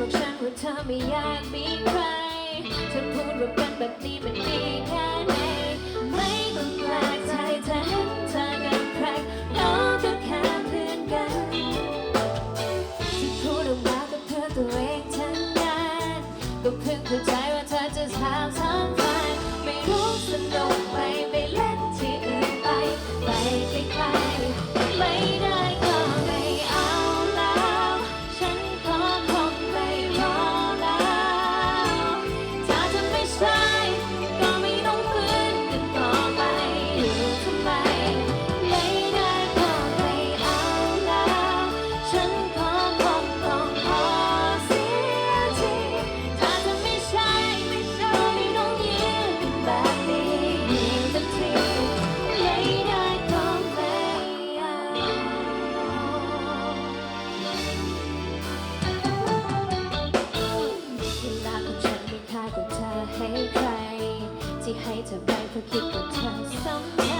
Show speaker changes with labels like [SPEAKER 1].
[SPEAKER 1] บอกฉันว่าเธอไม่อยากมีใครเธอพูดว่าเป็นแบบนี้มันดีแค่ไหน need to bank or keep or test.